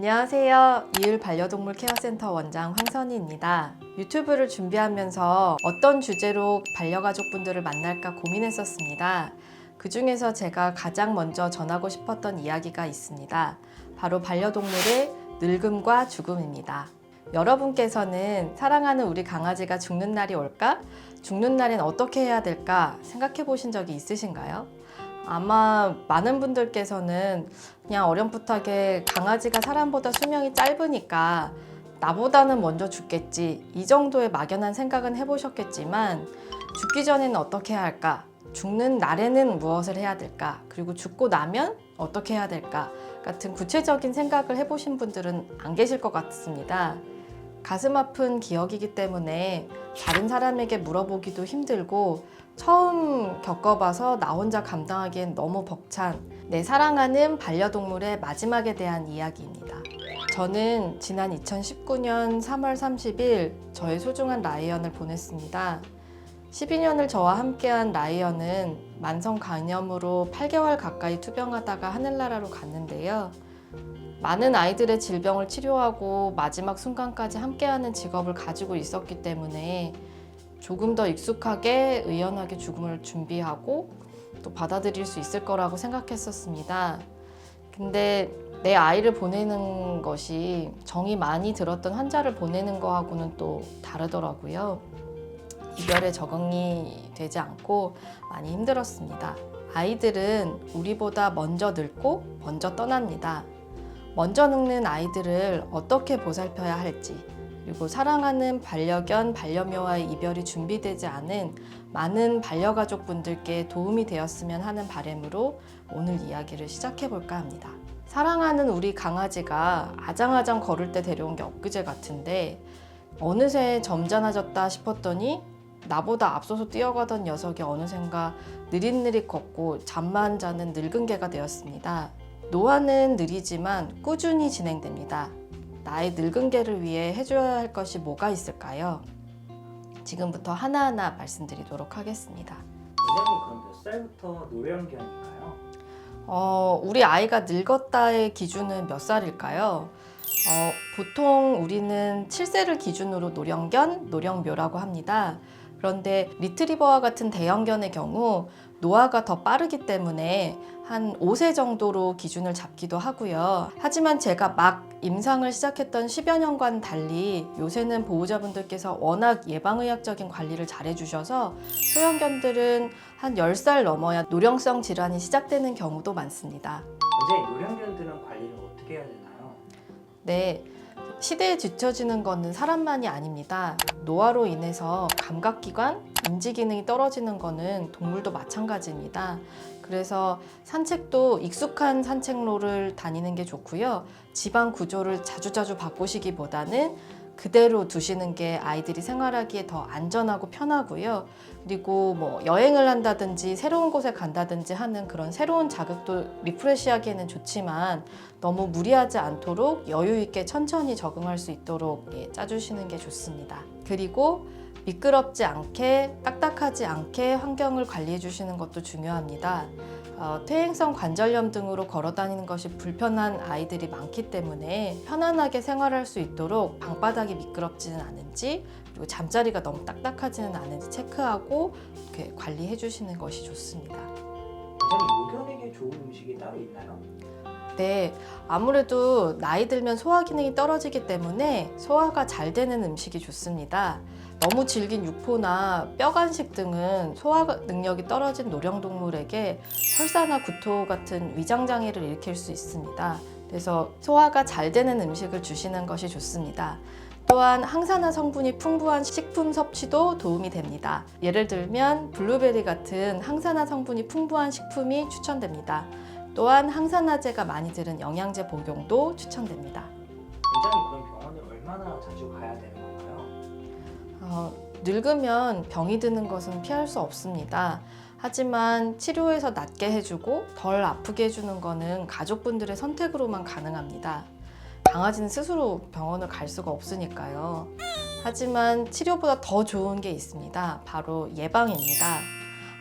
안녕하세요. 이을 반려동물 케어센터 원장 황선희입니다. 유튜브를 준비하면서 어떤 주제로 반려가족분들을 만날까 고민했었습니다. 그 중에서 제가 가장 먼저 전하고 싶었던 이야기가 있습니다. 바로 반려동물의 늙음과 죽음입니다. 여러분께서는 사랑하는 우리 강아지가 죽는 날이 올까? 죽는 날엔 어떻게 해야 될까? 생각해 보신 적이 있으신가요? 아마 많은 분들께서는 그냥 어렴풋하게 강아지가 사람보다 수명이 짧으니까 나보다는 먼저 죽겠지 이 정도의 막연한 생각은 해보셨겠지만 죽기 전에는 어떻게 해야 할까? 죽는 날에는 무엇을 해야 될까? 그리고 죽고 나면 어떻게 해야 될까? 같은 구체적인 생각을 해보신 분들은 안 계실 것 같습니다. 가슴 아픈 기억이기 때문에 다른 사람에게 물어보기도 힘들고 처음 겪어봐서 나 혼자 감당하기엔 너무 벅찬 내 사랑하는 반려동물의 마지막에 대한 이야기입니다. 저는 지난 2019년 3월 30일 저의 소중한 라이언을 보냈습니다. 12년을 저와 함께한 라이언은 만성 간염으로 8개월 가까이 투병하다가 하늘나라로 갔는데요. 많은 아이들의 질병을 치료하고 마지막 순간까지 함께하는 직업을 가지고 있었기 때문에 조금 더 익숙하게 의연하게 죽음을 준비하고 또 받아들일 수 있을 거라고 생각했었습니다. 근데 내 아이를 보내는 것이 정이 많이 들었던 환자를 보내는 거하고는 또 다르더라고요. 이별에 적응이 되지 않고 많이 힘들었습니다. 아이들은 우리보다 먼저 늙고 먼저 떠납니다. 먼저 늙는 아이들을 어떻게 보살펴야 할지, 그리고 사랑하는 반려견, 반려묘와의 이별이 준비되지 않은 많은 반려가족 분들께 도움이 되었으면 하는 바람으로 오늘 이야기를 시작해 볼까 합니다. 사랑하는 우리 강아지가 아장아장 걸을 때 데려온 게 엊그제 같은데 어느새 점잖아졌다 싶었더니 나보다 앞서서 뛰어가던 녀석이 어느샌가 느릿느릿 걷고 잠만 자는 늙은 개가 되었습니다. 노화는 느리지만 꾸준히 진행됩니다. 나의 늙은 개를 위해 해줘야 할 것이 뭐가 있을까요? 지금부터 하나하나 말씀드리도록 하겠습니다. 원장님 그럼 몇 살부터 노령견인가요? 어, 우리 아이가 늙었다의 기준은 몇 살일까요? 어, 보통 우리는 7세를 기준으로 노령견, 노령묘라고 합니다. 그런데 리트리버와 같은 대형견의 경우 노화가 더 빠르기 때문에 한 5세 정도로 기준을 잡기도 하고요. 하지만 제가 막 임상을 시작했던 10여 년과는 달리 요새는 보호자분들께서 워낙 예방의학적인 관리를 잘해주셔서 소형견들은 한 10살 넘어야 노령성 질환이 시작되는 경우도 많습니다. 원장님 노령견들은 관리를 어떻게 해야 되나요? 네. 시대에 뒤처지는 것은 사람만이 아닙니다. 노화로 인해서 감각기관, 인지 기능이 떨어지는 것은 동물도 마찬가지입니다. 그래서 산책도 익숙한 산책로를 다니는 게 좋고요. 집안 구조를 자주자주 바꾸시기보다는 그대로 두시는 게 아이들이 생활하기에 더 안전하고 편하고요. 그리고 뭐 여행을 한다든지 새로운 곳에 간다든지 하는 그런 새로운 자극도 리프레시하기에는 좋지만 너무 무리하지 않도록 여유 있게 천천히 적응할 수 있도록 예, 짜주시는 게 좋습니다. 그리고 미끄럽지 않게 딱딱하지 않게 환경을 관리해 주시는 것도 중요합니다. 어, 퇴행성 관절염 등으로 걸어 다니는 것이 불편한 아이들이 많기 때문에 편안하게 생활할 수 있도록 방바닥이 미끄럽지는 않은지 그리고 잠자리가 너무 딱딱하지는 않은지 체크하고 이렇게 관리해 주시는 것이 좋습니다. 원장님 요견에게 좋은 음식이 따로 있나요? 네, 아무래도 나이 들면 소화 기능이 떨어지기 때문에 소화가 잘 되는 음식이 좋습니다. 너무 질긴 육포나 뼈 간식 등은 소화 능력이 떨어진 노령동물에게 설사나 구토 같은 위장 장애를 일으킬 수 있습니다. 그래서 소화가 잘 되는 음식을 주시는 것이 좋습니다. 또한 항산화 성분이 풍부한 식품 섭취도 도움이 됩니다. 예를 들면 블루베리 같은 항산화 성분이 풍부한 식품이 추천됩니다. 또한 항산화제가 많이 들은 영양제 복용도 추천됩니다. 원장님 그럼 병원을 얼마나 자주 가야 되는 건가요? 어, 늙으면 병이 드는 것은 피할 수 없습니다. 하지만 치료해서 낫게 해주고 덜 아프게 해주는 것은 가족분들의 선택으로만 가능합니다. 강아지는 스스로 병원을 갈 수가 없으니까요. 하지만 치료보다 더 좋은 게 있습니다. 바로 예방입니다.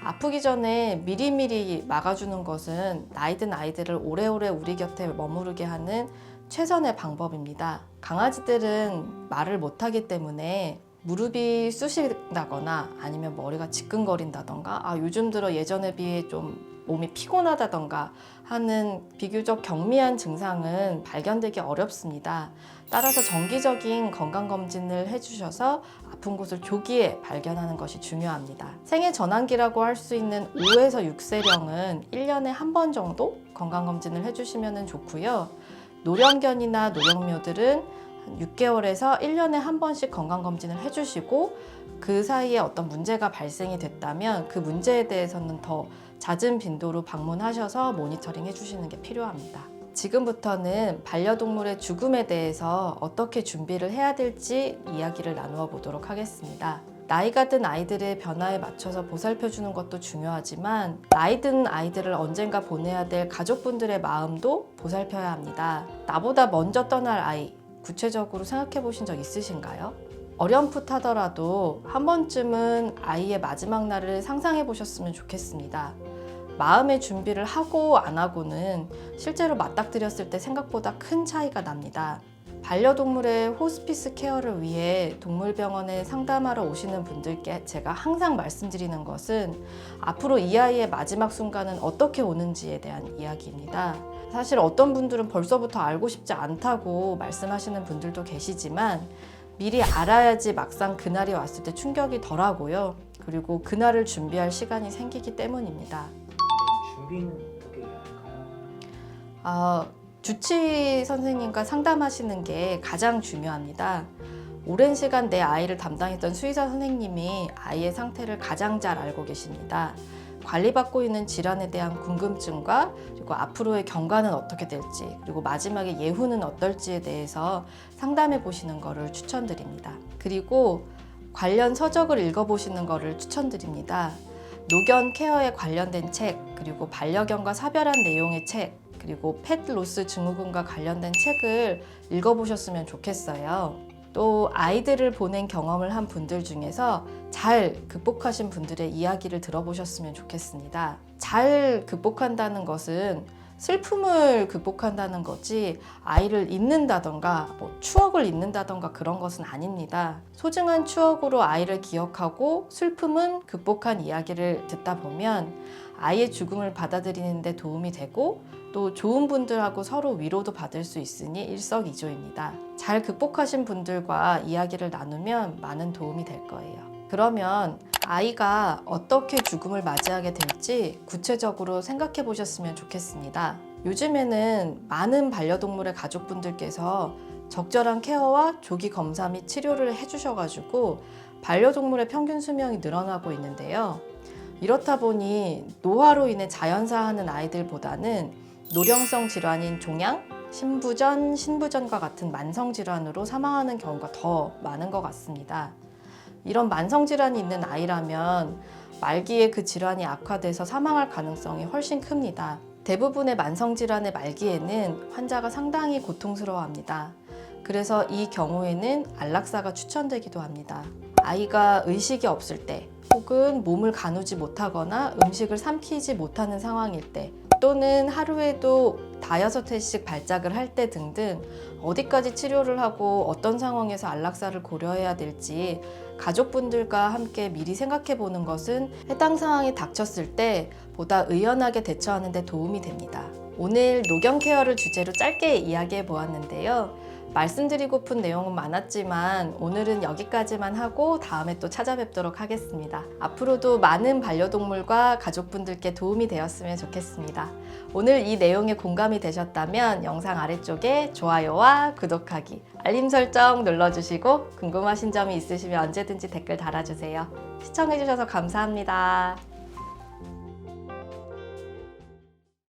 아프기 전에 미리미리 막아주는 것은 나이 든 아이들을 오래오래 우리 곁에 머무르게 하는 최선의 방법입니다. 강아지들은 말을 못하기 때문에 무릎이 쑤신다거나 아니면 머리가 지끈거린다던가 아 요즘 들어 예전에 비해 좀 몸이 피곤하다던가 하는 비교적 경미한 증상은 발견되기 어렵습니다. 따라서 정기적인 건강검진을 해주셔서 아픈 곳을 조기에 발견하는 것이 중요합니다. 생애 전환기라고 할 수 있는 5에서 6세령은 1년에 한 번 정도 건강검진을 해주시면 좋고요. 노령견이나 노령묘들은 6개월에서 1년에 한 번씩 건강검진을 해주시고 그 사이에 어떤 문제가 발생이 됐다면 그 문제에 대해서는 더 잦은 빈도로 방문하셔서 모니터링 해주시는 게 필요합니다. 지금부터는 반려동물의 죽음에 대해서 어떻게 준비를 해야 될지 이야기를 나누어 보도록 하겠습니다. 나이가 든 아이들의 변화에 맞춰서 보살펴 주는 것도 중요하지만 나이 든 아이들을 언젠가 보내야 될 가족분들의 마음도 보살펴야 합니다. 나보다 먼저 떠날 아이, 구체적으로 생각해 보신 적 있으신가요? 어렴풋하더라도 한 번쯤은 아이의 마지막 날을 상상해 보셨으면 좋겠습니다. 마음의 준비를 하고 안 하고는 실제로 맞닥뜨렸을 때 생각보다 큰 차이가 납니다. 반려동물의 호스피스 케어를 위해 동물병원에 상담하러 오시는 분들께 제가 항상 말씀드리는 것은 앞으로 이 아이의 마지막 순간은 어떻게 오는지에 대한 이야기입니다. 사실 어떤 분들은 벌써부터 알고 싶지 않다고 말씀하시는 분들도 계시지만 미리 알아야지 막상 그날이 왔을 때 충격이 덜하고요. 그리고 그날을 준비할 시간이 생기기 때문입니다. 네, 준비는 어떻게 해야 할까요? 아, 주치 선생님과 상담하시는 게 가장 중요합니다. 오랜 시간 내 아이를 담당했던 수의사 선생님이 아이의 상태를 가장 잘 알고 계십니다. 관리받고 있는 질환에 대한 궁금증과 그리고 앞으로의 경과는 어떻게 될지 그리고 마지막에 예후는 어떨지에 대해서 상담해 보시는 것을 추천드립니다. 그리고 관련 서적을 읽어보시는 것을 추천드립니다. 노견 케어에 관련된 책, 그리고 반려견과 사별한 내용의 책, 그리고 펫 로스 증후군과 관련된 책을 읽어보셨으면 좋겠어요. 또 아이들을 보낸 경험을 한 분들 중에서 잘 극복하신 분들의 이야기를 들어보셨으면 좋겠습니다. 잘 극복한다는 것은 슬픔을 극복한다는 거지 아이를 잊는다던가 뭐 추억을 잊는다던가 그런 것은 아닙니다. 소중한 추억으로 아이를 기억하고 슬픔은 극복한 이야기를 듣다 보면 아이의 죽음을 받아들이는 데 도움이 되고 또 좋은 분들하고 서로 위로도 받을 수 있으니 일석이조입니다. 잘 극복하신 분들과 이야기를 나누면 많은 도움이 될 거예요. 그러면 아이가 어떻게 죽음을 맞이하게 될지 구체적으로 생각해 보셨으면 좋겠습니다. 요즘에는 많은 반려동물의 가족분들께서 적절한 케어와 조기 검사 및 치료를 해주셔가지고 반려동물의 평균 수명이 늘어나고 있는데요. 이렇다 보니 노화로 인해 자연사하는 아이들보다는 노령성 질환인 종양, 신부전, 신부전과 같은 만성 질환으로 사망하는 경우가 더 많은 것 같습니다. 이런 만성 질환이 있는 아이라면 말기에 그 질환이 악화돼서 사망할 가능성이 훨씬 큽니다. 대부분의 만성 질환의 말기에는 환자가 상당히 고통스러워합니다. 그래서 이 경우에는 안락사가 추천되기도 합니다. 아이가 의식이 없을 때 혹은 몸을 가누지 못하거나 음식을 삼키지 못하는 상황일 때 또는 하루에도 다여섯 회씩 발작을 할 때 등등 어디까지 치료를 하고 어떤 상황에서 안락사를 고려해야 될지 가족분들과 함께 미리 생각해 보는 것은 해당 상황이 닥쳤을 때 보다 의연하게 대처하는 데 도움이 됩니다. 오늘 노경 케어를 주제로 짧게 이야기해 보았는데요. 말씀드리고픈 내용은 많았지만 오늘은 여기까지만 하고 다음에 또 찾아뵙도록 하겠습니다. 앞으로도 많은 반려동물과 가족분들께 도움이 되었으면 좋겠습니다. 오늘 이 내용에 공감이 되셨다면 영상 아래쪽에 좋아요와 구독하기, 알림 설정 눌러주시고 궁금하신 점이 있으시면 언제든지 댓글 달아주세요. 시청해주셔서 감사합니다.